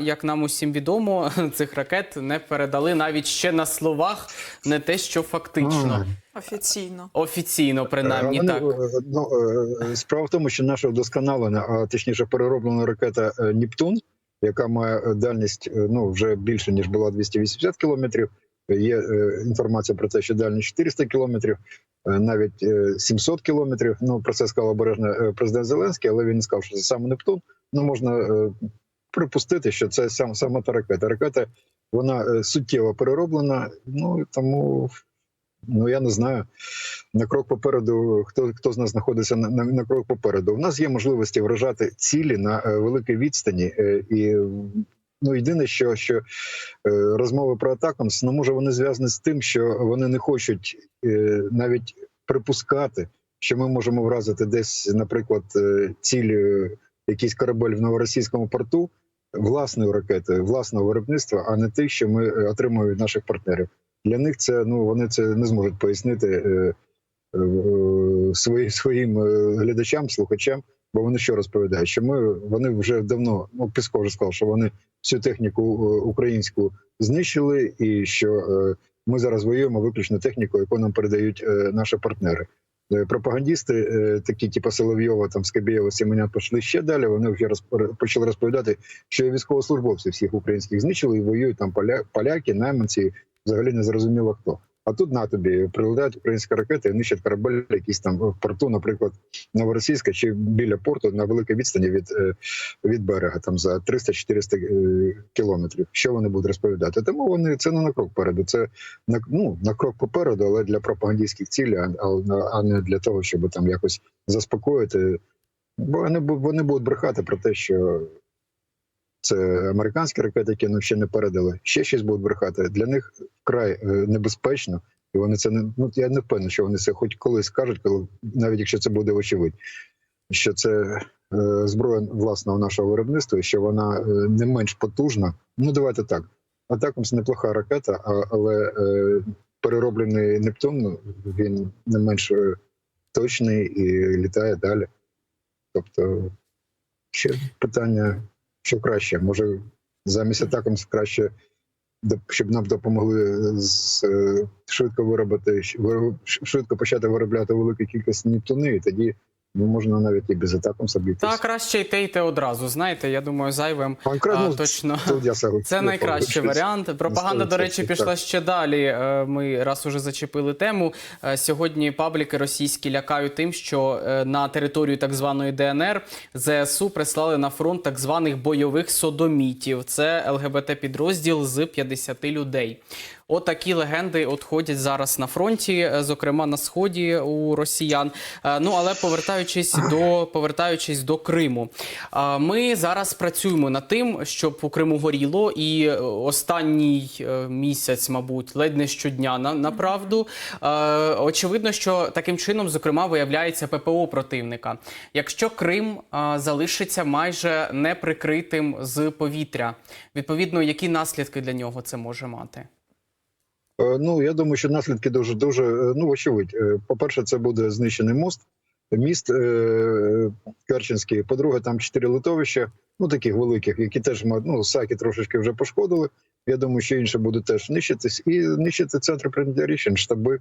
Як нам усім відомо, цих ракет не передали навіть ще на словах, не те, що фактично, Офіційно. офіційно, принаймні Вони, так. е, Ну, е, справа в тому, що наша вдосконалена, а точніше перероблена ракета е, Нептун, яка має е, дальність е, ну вже більше ніж була 280 кілометрів. Є е, інформація про те, що дальність 400 кілометрів, е, навіть е, 700 кілометрів. Ну про це сказав обережно е, президент Зеленський, але він не сказав, що це саме Нептун. Ну можна е, припустити, що це сам саме та ракета. Ракета вона е, суттєво перероблена. Ну тому ну я не знаю. На крок попереду, хто хто з нас знаходиться на, на, на крок попереду. У нас є можливості вражати цілі на е, великій відстані, е, і ну єдине, що, що е, розмови про атакамс, ну може вони зв'язані з тим, що вони не хочуть е, навіть припускати, що ми можемо вразити десь, наприклад, е, ціль, е, якийсь корабель в новоросійському порту власною ракетою, власного виробництва, а не тих, що ми е, отримуємо від наших партнерів. Для них це ну вони це не зможуть пояснити е, е, свої, своїм глядачам, слухачам. Бо вони що розповідають, що ми вони вже давно ну Пісков вже сказав, що вони всю техніку українську знищили, і що ми зараз воюємо виключно технікою, яку нам передають наші партнери. Е, Пропагандісти, е, такі типу Соловйова, там Скабєєва, Сіменян, пішли ще далі. Вони вже розпо- почали розповідати, що військовослужбовці всіх українських знищили і воюють там поля, поляки, найманці, взагалі не зрозуміло хто. А тут на тобі прилетають українські ракети нищать корабель, якийсь там в порту, наприклад, Новоросійська чи біля порту на великій відстані від, е, від берега, там за 300-400 е, кілометрів. Що вони будуть розповідати? Тому вони це не на крок попереду. Це на ну на крок попереду, але для пропагандистських цілей, а, не для того, щоб там якось заспокоїти. Бо вони вони будуть брехати про те, що це американські ракети, які нам ще не передали. Ще щось будуть брехати. Для них вкрай е, небезпечно, і вони це не ну я не впевнений, що вони це хоч колись скажуть, коли навіть якщо це буде очевидь, що це е, зброя власного нашого виробництва, що вона е, не менш потужна. Ну давайте так. Атакамс неплоха ракета, але перероблений Нептун ну, він не менш точний і літає далі. Тобто, ще питання, що краще, може замість атаком краще, щоб нам допомогли з, е, швидко виробити вироб- швидко почати виробляти велику кількість Нептуни, і тоді ну, можна навіть і без Атакамс обійтися. Та краще й те, й те одразу. Знаєте, я думаю, зайвим А, а, точно. Це найкращий варіант. Пропаганда, до речі, пішла так. ще далі. Е, Ми раз уже зачепили тему. Е, Сьогодні пабліки російські лякають тим, що е, на територію так званої ДНР ЗСУ прислали на фронт так званих бойових содомітів. Це ЛГБТ підрозділ з 50 людей. Отакі легенди от ходять зараз на фронті, е, зокрема на сході у росіян. Е, Ну але повертаючись до повертаючись до Криму, е, ми зараз працюємо над тим, щоб у Криму горіло, і останній місяць, мабуть, ледь не щодня на, направду. Очевидно, що таким чином, зокрема, виявляється ППО противника. Якщо Крим залишиться майже неприкритим з повітря, відповідно, які наслідки для нього це може мати? Е, Ну я думаю, що наслідки дуже дуже е, ну очевидь. Е, По-перше, це буде знищений мост, міст Керченський. По-друге, там чотири литовища, ну таких великих, які теж ну, саки трошечки вже пошкодили. Я думаю, що інше буде теж нищитись і нищити центри прийняття рішень, штаби.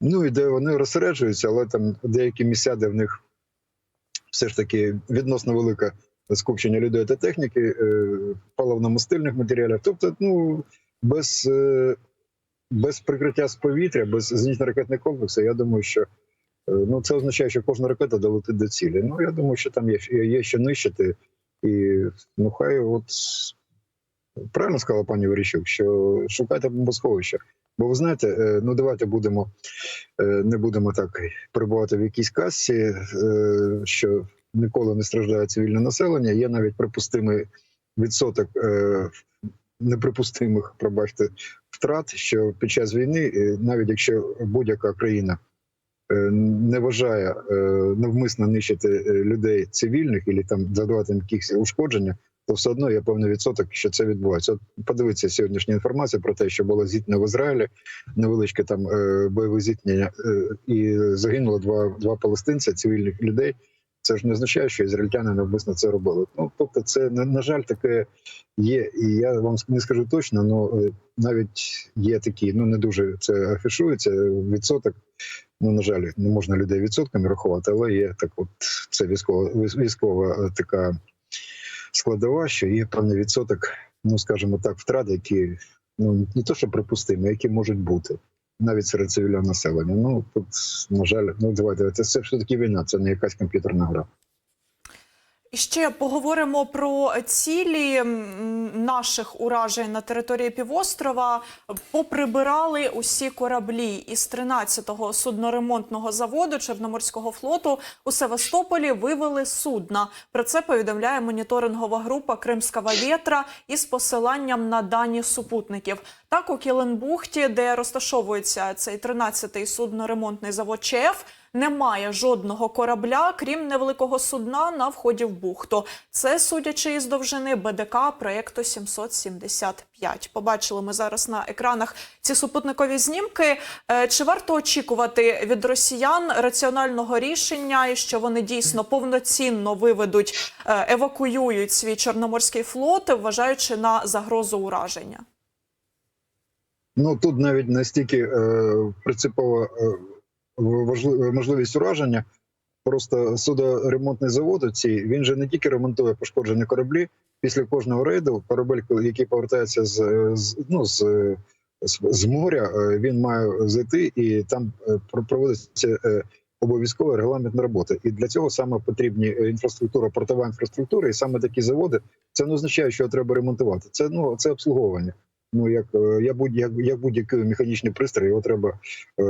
Ну і де вони розсереджуються, але там деякі місця, де в них все ж таки відносно велике скупчення людей та техніки, паливно-мастильних матеріалів. Тобто, ну без, без прикриття з повітря, без зенітно-ракетних комплексів, я думаю, що е, ну це означає, що кожна ракета долетить до цілі. Ну я думаю, що там є, є що нищити, і ну хай от правильно сказала пані Верещук, що шукайте бомбосховища. Бо ви знаєте, е, ну давайте будемо е, не будемо так перебувати в якійсь касі, е, що ніколи не страждає цивільне населення. Є навіть припустимий відсоток неприпустимих, пробачте, втрат, що під час війни, навіть якщо будь-яка країна е, не вважає е, навмисно нищити е, людей цивільних і там задавати якісь ушкодження, то все одно є певний відсоток, що це відбувається. От подивіться сьогоднішня інформація про те, що було зіткнено в Ізраїлі, невеличке там бойове зіткнення, і загинуло два, два палестинця, цивільних людей. Це ж не означає, що ізраїльтяни навмисно це робили. Ну тобто, це на, на жаль, таке є. І я вам не скажу точно, але навіть є такі, ну не дуже це афішується. Відсоток. Ну на жаль, не можна людей відсотками рахувати, але є так, от це військова військова е, така складова, що є певний відсоток, ну скажімо так, втрат, які ну не то, що припустимі, які можуть бути навіть серед цивільного населення. Ну тут на жаль, ну давайте це все ж таки війна, це не якась комп'ютерна гра. Ще поговоримо про цілі наших уражень на території півострова. Поприбирали усі кораблі із 13-го судноремонтного заводу Чорноморського флоту у Севастополі вивели судна. Про це повідомляє моніторингова група Кримська Вєтра із посиланням на дані супутників. Так у Кіленбухті, де розташовується цей 13-й судноремонтний завод ЧФ, немає жодного корабля, крім невеликого судна на вході в бухту. Це судячи із довжини БДК проєкту 775. Побачили ми зараз на екранах ці супутникові знімки. Е, Чи варто очікувати від росіян раціонального рішення, і що вони дійсно повноцінно виведуть, е, евакуюють свій чорноморський флот, вважаючи на загрозу ураження? Ну тут навіть настільки е, принципова е, можливість ураження. Просто судоремонтний завод ці він же не тільки ремонтує пошкоджені кораблі. Після кожного рейду корабель, який повертається з, з ну з, з, моря, е, він має зайти і там е, проводиться е, обов'язкова регламентна робота. І для цього саме потрібні інфраструктура, портова інфраструктура, і саме такі заводи. Це не означає, що треба ремонтувати. Це ну це обслуговування. Ну як, я як будь як, як будь-який механічний пристрій, його треба е,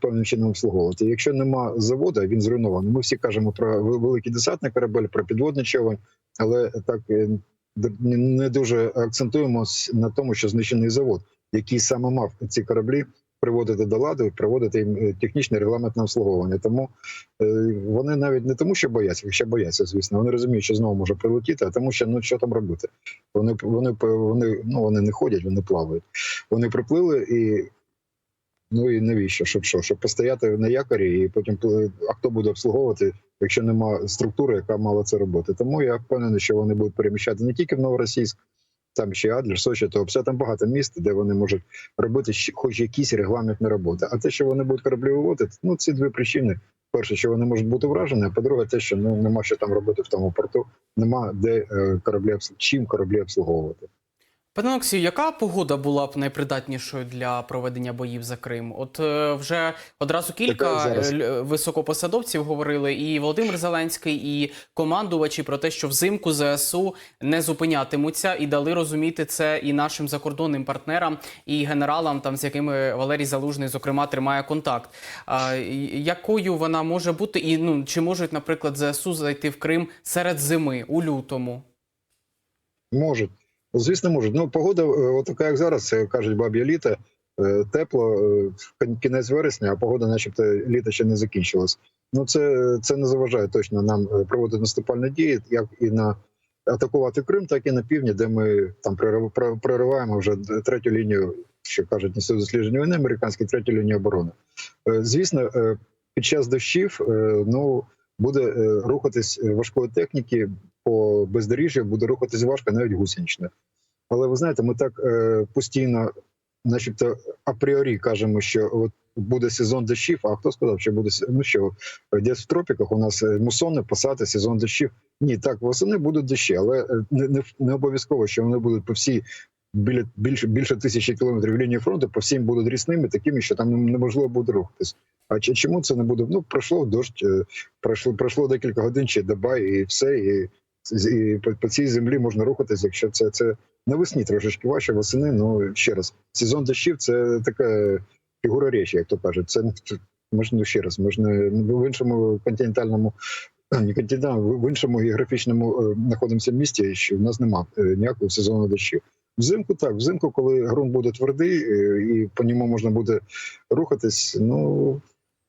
певним чином обслуговувати. Якщо нема заводу, він зруйнований. Ми всі кажемо про великий десантний корабель, про підводний човен, але так е, не дуже акцентуємось на тому, що знищений завод, який саме мав ці кораблі приводити до ладу і приводити їм е, технічне регламентне обслуговування. Тому е, вони навіть не тому, що бояться, хоча бояться, звісно. Вони розуміють, що знову може прилетіти, а тому, що ну що там робити. Вони вони вони ну вони не ходять, вони плавають. Вони приплили і. Ну і навіщо? Щоб що? Щоб постояти на якорі, і потім а хто буде обслуговувати, якщо нема структури, яка мала це робити. Тому я впевнений, що вони будуть переміщати не тільки в Новоросійськ, там ще Адлер, Сочі, Туапсе, там багато міст, де вони можуть робити хоч якісь регламентні роботи. А те, що вони будуть кораблі виводити, ну ці дві причини. Перше, що вони можуть бути вражені, а по-друге, те, що ну нема що там робити в тому порту, нема де е, кораблі чим кораблі обслуговувати. Пане Олексію, яка погода була б найпридатнішою для проведення боїв за Крим? От е, вже одразу кілька е, високопосадовців говорили, і Володимир Зеленський, і командувачі про те, що взимку ЗСУ не зупинятимуться, і дали розуміти це і нашим закордонним партнерам, і генералам, там з якими Валерій Залужний, зокрема, тримає контакт. А, якою вона може бути, і ну чи можуть, наприклад, ЗСУ зайти в Крим серед зими у лютому? Можуть. Звісно, можуть. Ну, погода, е, от така, як зараз, кажуть баб'я літо, е, тепло, е, кінець вересня, а погода, начебто, літо ще не закінчилось. Ну, це, це не заважає точно нам проводити наступальні дії, як і на атакувати Крим, так і на півдні, де ми там прорив- прориваємо вже третю лінію, що кажуть Інститут дослідження війни, американські третю лінію оборони. Звісно, під час дощів ну, буде рухатись важкої техніки по бездоріжжю, буде рухатись важко, навіть гусеничне. Але ви знаєте, ми так е, постійно, начебто, апріорі кажемо, що от буде сезон дощів. А хто сказав, що буде ну що десь в тропіках у нас е, мусони, посади, сезон дощів. Ні, так восени будуть дощі, але е, не, не, не обов'язково, що вони будуть по всій біля більше більше тисячі кілометрів лінії фронту, по всім будуть рісними, такими, що там неможливо буде рухатись. А чому це не буде? Ну пройшло дощ, е, пройшло пройшло декілька годин чи доба, і все. І по, по цій землі можна рухатись, якщо це це навесні трошечки важче, восени. Ну ще раз, сезон дощів це така фігура речі, як то кажуть. Це ж ну ще раз, ж не в іншому континентальному. Не континентальному, в іншому географічному е, знаходимося місті, що в нас немає ніякого сезону дощів. Взимку так, взимку, коли ґрунт буде твердий е, і по ньому можна буде рухатись. Ну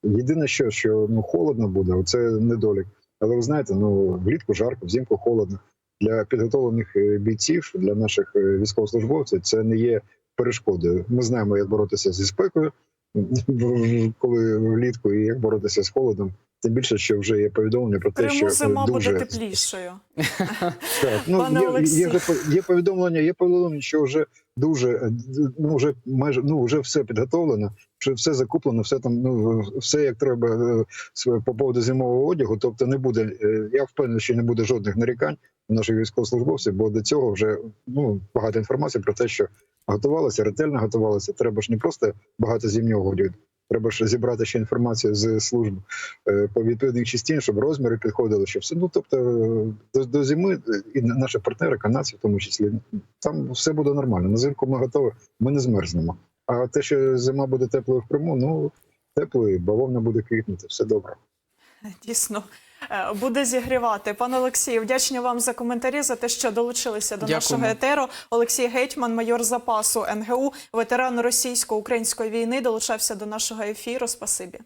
єдине, що що ну холодно буде, це недолік. Але ви знаєте, ну влітку жарко, взимку холодно. Для підготовлених е, бійців, для наших е, військовослужбовців, це не є перешкодою. Ми знаємо, як боротися зі спекою, коли влітку, і як боротися з холодом Тим більше, що вже є повідомлення про те, що зима дуже буде теплішою. Так, ну Пане є, є, є повідомлення, є повідомлення, що вже дуже е, ну вже майже ну вже все підготовлено, що все закуплено, все там ну все як треба е, по поводу зимового одягу. Тобто не буде. е, Я впевнений, що не буде жодних нарікань у наших військовослужбовців, бо до цього вже ну багато інформації про те, що готувалося, ретельно готувалося. Треба ж не просто багато зимнього одягу. Треба ж зібрати ще інформацію з служб е, по відповідних частин, щоб розміри підходили, щоб все. Ну тобто до, до зими і наші партнери, канадці, в тому числі, там все буде нормально. На зимку ми готові, ми не змерзнемо. А те, що зима буде теплою в Криму, ну теплою, бавовна буде квітнути, все добре. Дійсно. е, Буде зігрівати. Пане Олексію, вдячні вам за коментарі, за те, що долучилися до Дякую. нашого етеру. Олексій Гетьман, майор запасу НГУ, ветеран російсько-української війни, долучався до нашого ефіру. Спасибі.